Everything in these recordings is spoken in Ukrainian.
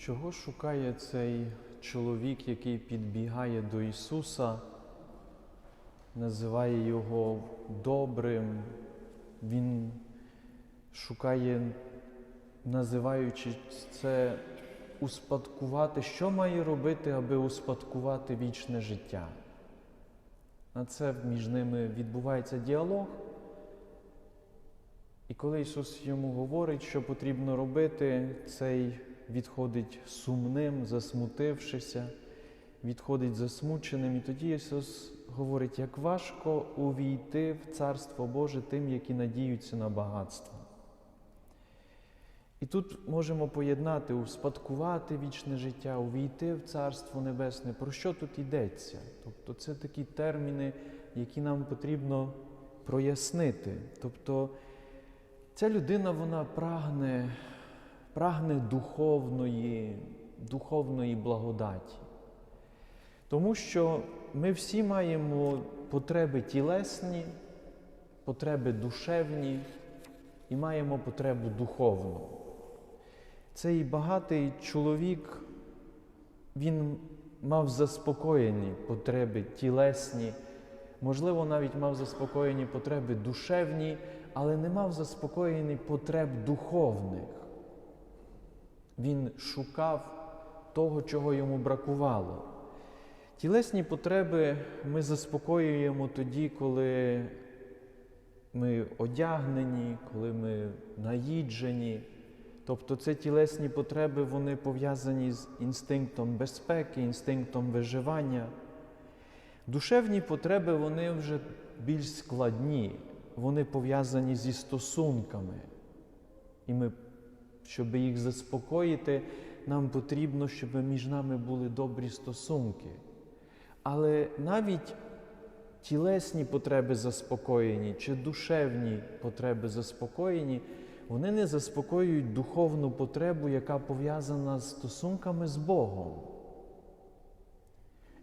Чого шукає цей чоловік, який підбігає до Ісуса, називає Його добрим, Він шукає, називаючи це успадкувати, що має робити, аби успадкувати вічне життя. На це між ними відбувається діалог. І коли Ісус йому говорить, що потрібно робити, цей відходить сумним, засмутившися, відходить засмученим. І тоді Ісус говорить, як важко увійти в Царство Боже тим, які надіються на багатство. І тут можемо поєднати, успадкувати вічне життя, увійти в Царство Небесне. Про що тут йдеться? Тобто це такі терміни, які нам потрібно прояснити. Тобто ця людина вона прагне, прагне духовної, духовної благодаті. Тому що ми всі маємо потреби тілесні, потреби душевні і маємо потребу духовну. Цей багатий чоловік, він мав заспокоєні потреби тілесні, можливо, навіть мав заспокоєні потреби душевні, але не мав заспокоєні потреб духовних. Він шукав того, чого йому бракувало. Тілесні потреби ми заспокоюємо тоді, коли ми одягнені, коли ми наїджені. Тобто це тілесні потреби, вони пов'язані з інстинктом безпеки, інстинктом виживання. Душевні потреби вони вже більш складні, вони пов'язані зі стосунками. І ми, щоб їх заспокоїти, нам потрібно, щоб між нами були добрі стосунки. Але навіть тілесні потреби заспокоєні чи душевні потреби заспокоєні, вони не заспокоюють духовну потребу, яка пов'язана з стосунками з Богом.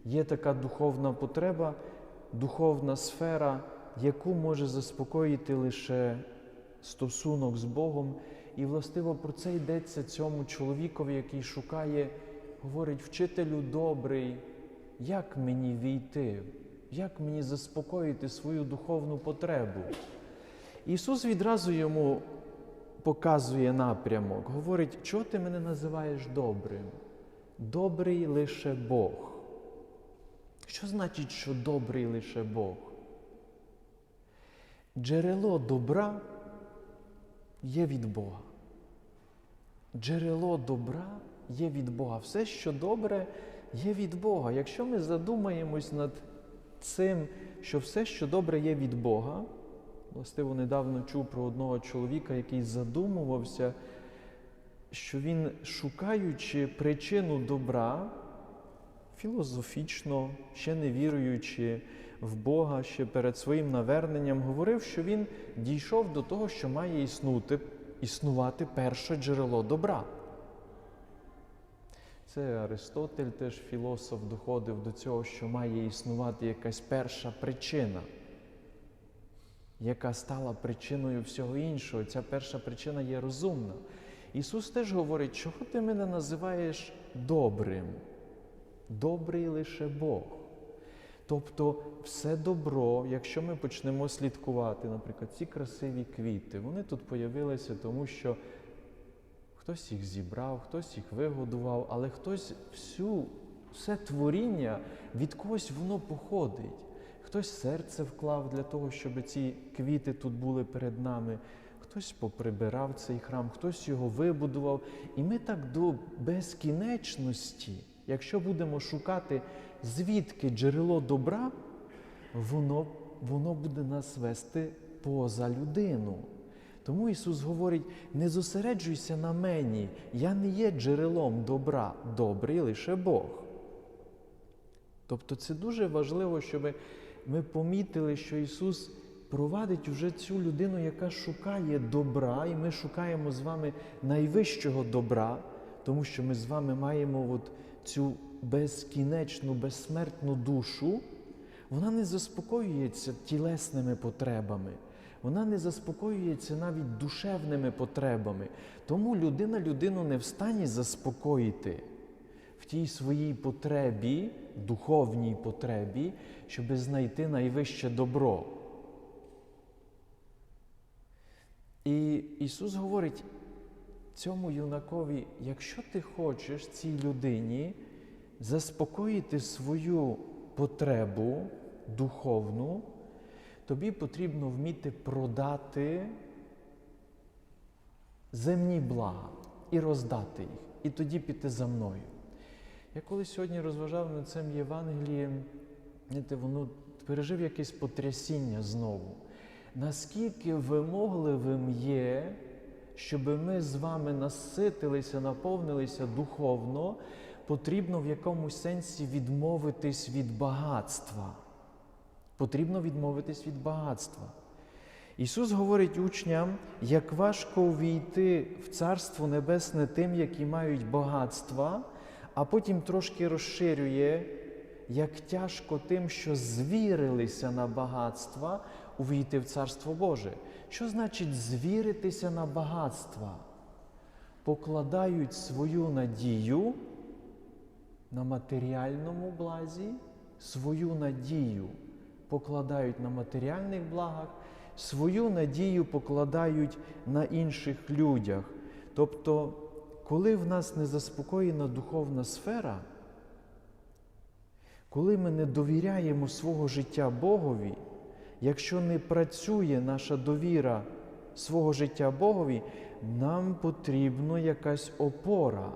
Є така духовна потреба, духовна сфера, яку може заспокоїти лише стосунок з Богом. І, властиво, про це йдеться цьому чоловікові, який шукає, говорить, вчителю добрий, як мені війти, як мені заспокоїти свою духовну потребу. Ісус відразу йому показує напрямок, говорить, чого ти мене називаєш добрим? Добрий лише Бог. Що значить, що добрий лише Бог? Джерело добра є від Бога. Джерело добра є від Бога. Все, що добре, є від Бога. Якщо ми задумаємось над цим, що все, що добре, є від Бога, властиво недавно чув про одного чоловіка, який задумувався, що він, шукаючи причину добра, філозофічно, ще не віруючи в Бога, ще перед своїм наверненням, говорив, що він дійшов до того, що має існути, існувати перше джерело добра. Це Аристотель, теж філософ, доходив до цього, що має існувати якась перша причина, яка стала причиною всього іншого. Ця перша причина є розумна. Ісус теж говорить, чого ти мене називаєш добрим? Добрий лише Бог. Тобто все добро, якщо ми почнемо слідкувати, наприклад, ці красиві квіти, вони тут появилися, тому що хтось їх зібрав, хтось їх вигодував, але хтось всю, все творіння від когось воно походить. Хтось серце вклав для того, щоб ці квіти тут були перед нами, хтось поприбирав цей храм, хтось його вибудував. І ми так до безкінечності, якщо будемо шукати, звідки джерело добра, воно, воно буде нас вести поза людину. Тому Ісус говорить: не зосереджуйся на мені, я не є джерелом добра, добрий лише Бог. Тобто це дуже важливо, щоб ми помітили, що Ісус провадить уже цю людину, яка шукає добра, і ми шукаємо з вами найвищого добра, тому що ми з вами маємо от цю безкінечну, безсмертну душу. Вона не заспокоюється тілесними потребами. Вона не заспокоюється навіть душевними потребами. Тому людина людину не в стані заспокоїти в тій своїй потребі, духовній потребі, щоб знайти найвище добро. І Ісус говорить цьому юнакові, якщо ти хочеш цій людині заспокоїти свою потребу духовну, тобі потрібно вміти продати земні блага і роздати їх, і тоді піти за мною. Я коли сьогодні розважав над цим Євангелієм, воно пережив якесь потрясіння знову. Наскільки вимогливим є, щоб ми з вами наситилися, наповнилися духовно, потрібно в якомусь сенсі відмовитись від багатства. Потрібно відмовитись від багатства. Ісус говорить учням, як важко увійти в Царство Небесне тим, які мають багатства, а потім трошки розширює, як тяжко тим, що звірилися на багатства, увійти в Царство Боже. Що значить звіритися на багатства? Покладають свою надію на матеріальному блазі, свою надію покладають на матеріальних благах, свою надію покладають на інших людях. Тобто, коли в нас не заспокоєна духовна сфера, коли ми не довіряємо свого життя Богові, якщо не працює наша довіра свого життя Богові, нам потрібна якась опора.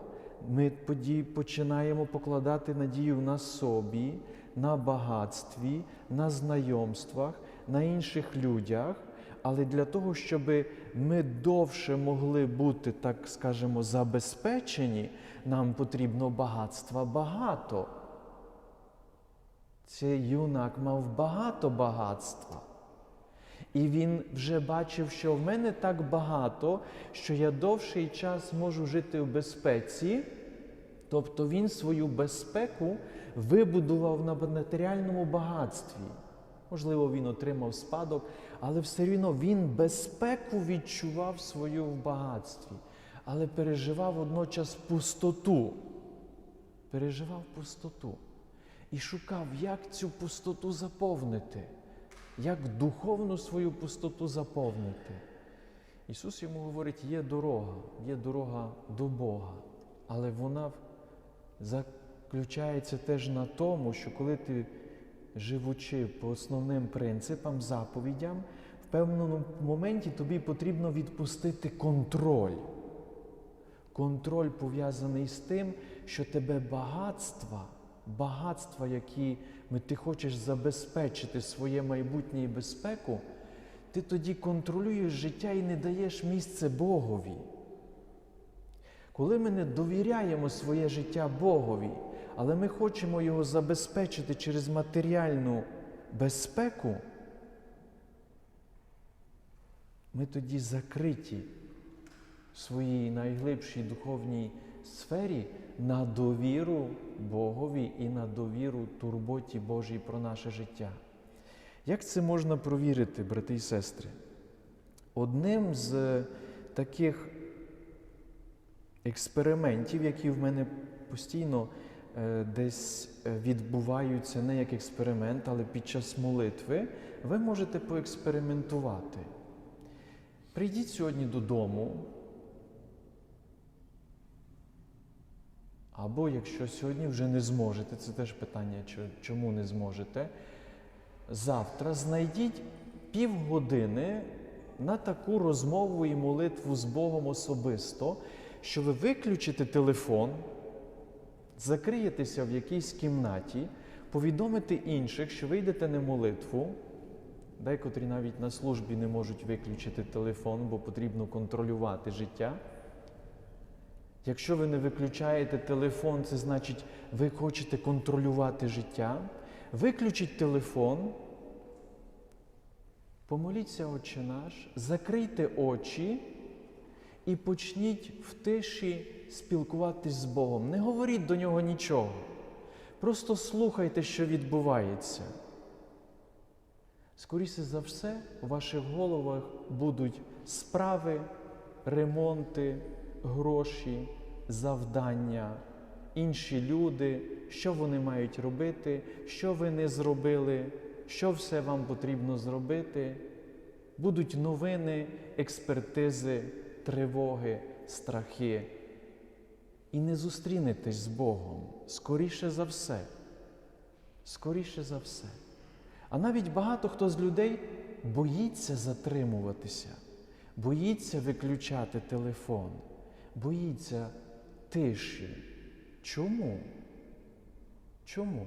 Ми тоді починаємо покладати надію на собі, на багатстві, на знайомствах, на інших людях. Але для того, щоб ми довше могли бути, так скажемо, забезпечені, нам потрібно багатства багато. Цей юнак мав багато багатства. І він вже бачив, що в мене так багато, що я довший час можу жити в безпеці. Тобто він свою безпеку вибудував на матеріальному багатстві. Можливо, він отримав спадок, але все рівно він безпеку відчував свою в багатстві, але переживав водночас пустоту. Переживав пустоту і шукав, як цю пустоту заповнити, як духовну свою пустоту заповнити. Ісус йому говорить, є дорога, є дорога до Бога, але вона заключається теж на тому, що коли ти, живучи по основним принципам, заповідям, в певному моменті тобі потрібно відпустити контроль. Контроль пов'язаний з тим, що тебе багатства, багатства, які ти хочеш забезпечити своє майбутнє і безпеку, ти тоді контролюєш життя і не даєш місце Богові. Коли ми не довіряємо своє життя Богові, але ми хочемо його забезпечити через матеріальну безпеку, ми тоді закриті в своїй найглибшій духовній сфері на довіру Богові і на довіру турботі Божій про наше життя. Як це можна провірити, брати і сестри? Одним з таких експериментів, які в мене постійно е, десь відбуваються, не як експеримент, але під час молитви, ви можете поекспериментувати. Прийдіть сьогодні додому. Або якщо сьогодні вже не зможете, це теж питання, чому не зможете. Завтра знайдіть півгодини на таку розмову і молитву з Богом особисто, що ви виключите телефон, закриєтеся в якійсь кімнаті, повідомите інших, що ви йдете на молитву. Декотрі навіть на службі не можуть виключити телефон, бо потрібно контролювати життя. Якщо ви не виключаєте телефон, це значить, ви хочете контролювати життя. Виключіть телефон, помоліться, Отче наш, закрийте очі і почніть в тиші спілкуватись з Богом. Не говоріть до нього нічого. Просто слухайте, що відбувається. Скоріше за все, у ваших головах будуть справи, ремонти, гроші, завдання, інші люди, що вони мають робити, що ви не зробили, що все вам потрібно зробити. Будуть новини, експертизи, тривоги, страхи. І не зустрінетесь з Богом скоріше за все. Скоріше за все. А навіть багато хто з людей боїться затримуватися, боїться виключати телефон, боїться тиші. Чому? Чому?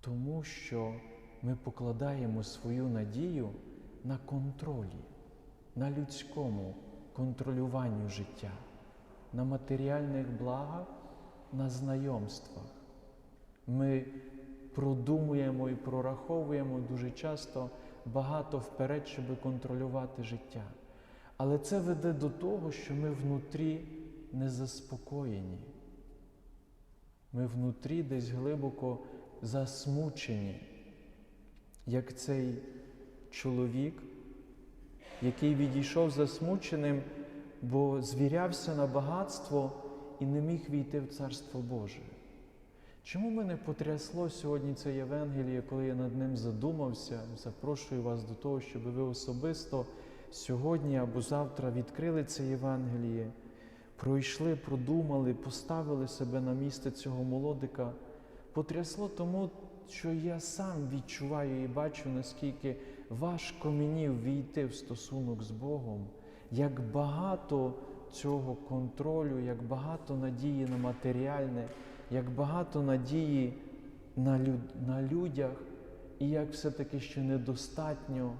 Тому що ми покладаємо свою надію на контролі, на людському контролюванню життя, на матеріальних благах, на знайомствах. Ми продумуємо і прораховуємо дуже часто багато вперед, щоб контролювати життя. Але це веде до того, що ми внутрі не заспокоєні. Ми внутрі десь глибоко засмучені, як цей чоловік, який відійшов засмученим, бо звірявся на багатство і не міг війти в Царство Боже. Чому мене потрясло сьогодні це Євангеліє, коли я над ним задумався? Запрошую вас до того, щоб ви особисто сьогодні або завтра відкрили це Євангеліє, пройшли, продумали, поставили себе на місце цього молодика. Потрясло тому, що я сам відчуваю і бачу, наскільки важко мені ввійти в стосунок з Богом, як багато цього контролю, як багато надії на матеріальне, як багато надії на, люд, на людях, і як все-таки ще недостатньо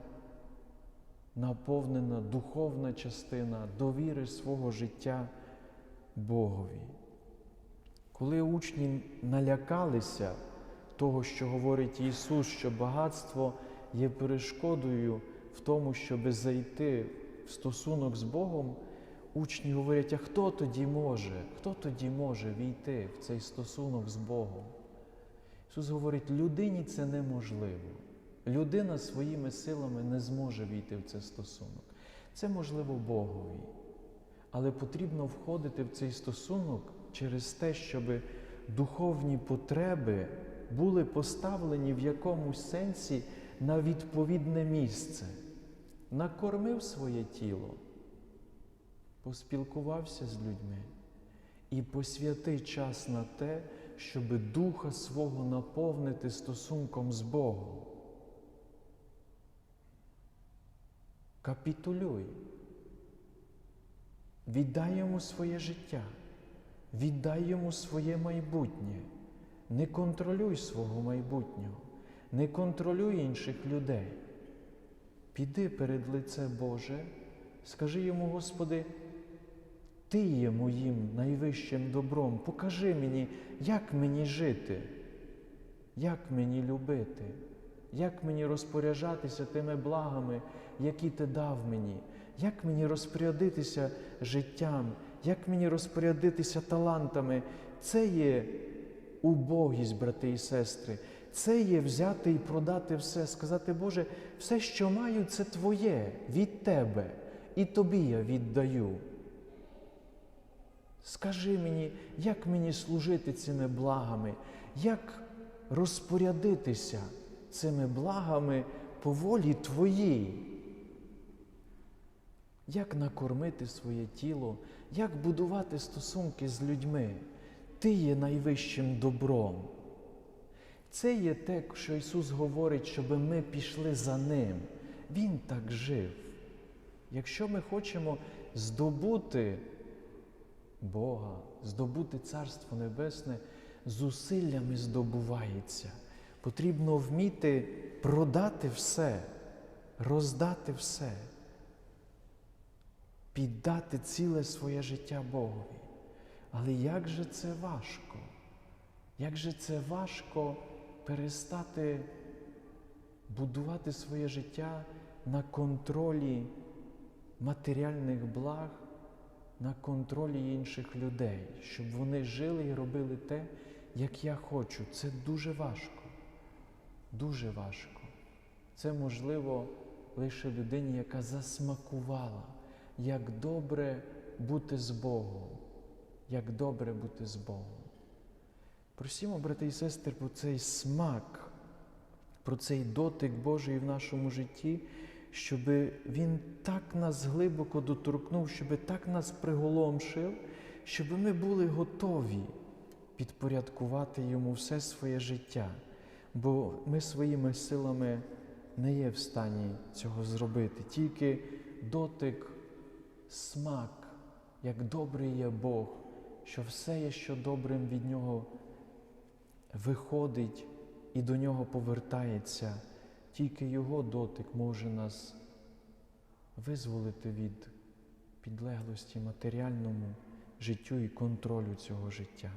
наповнена духовна частина довіри свого життя Богові. Коли учні налякалися того, що говорить Ісус, що багатство є перешкодою в тому, щоб зайти в стосунок з Богом, учні говорять, а хто тоді може? Хто тоді може війти в цей стосунок з Богом? Ісус говорить, людині це неможливо. Людина своїми силами не зможе війти в цей стосунок. Це можливо Богові. Але потрібно входити в цей стосунок через те, щоб духовні потреби були поставлені в якомусь сенсі на відповідне місце. Накормив своє тіло, поспілкувався з людьми і посвяти час на те, щоб духа свого наповнити стосунком з Богом. Капітулюй. Віддай йому своє життя, віддай йому своє майбутнє, не контролюй свого майбутнього, не контролюй інших людей. Піди перед лице Боже, скажи йому, Господи, Ти є моїм найвищим добром, покажи мені, як мені жити, як мені любити, як мені розпоряджатися тими благами, які ти дав мені. Як мені розпорядитися життям, як мені розпорядитися талантами? Це є убогість, брати і сестри. Це є взяти і продати все, сказати, Боже, все, що маю, це Твоє від Тебе, і Тобі я віддаю. Скажи мені, як мені служити цими благами, як розпорядитися цими благами по волі Твоїй. Як накормити своє тіло, як будувати стосунки з людьми? Ти є найвищим добром. Це є те, що Ісус говорить, щоб ми пішли за Ним. Він так жив. Якщо ми хочемо здобути Бога, здобути Царство Небесне, зусиллями здобувається. Потрібно вміти продати все, роздати все піддати ціле своє життя Богові. Але як же це важко? Як же це важко перестати будувати своє життя на контролі матеріальних благ, на контролі інших людей, щоб вони жили і робили те, як я хочу. Це дуже важко. Дуже важко. Це можливо лише людині, яка засмакувала, як добре бути з Богом, як добре бути з Богом. Просімо, брати і сестри, про цей смак, про цей дотик Божий в нашому житті, щоб Він так нас глибоко доторкнув, щоб так нас приголомшив, щоб ми були готові підпорядкувати Йому все своє життя, бо ми своїми силами не є в стані цього зробити. Тільки дотик, смак, як добрий є Бог, що все є, що добрим від Нього виходить і до нього повертається, тільки Його дотик може нас визволити від підлеглості матеріальному життю і контролю цього життя.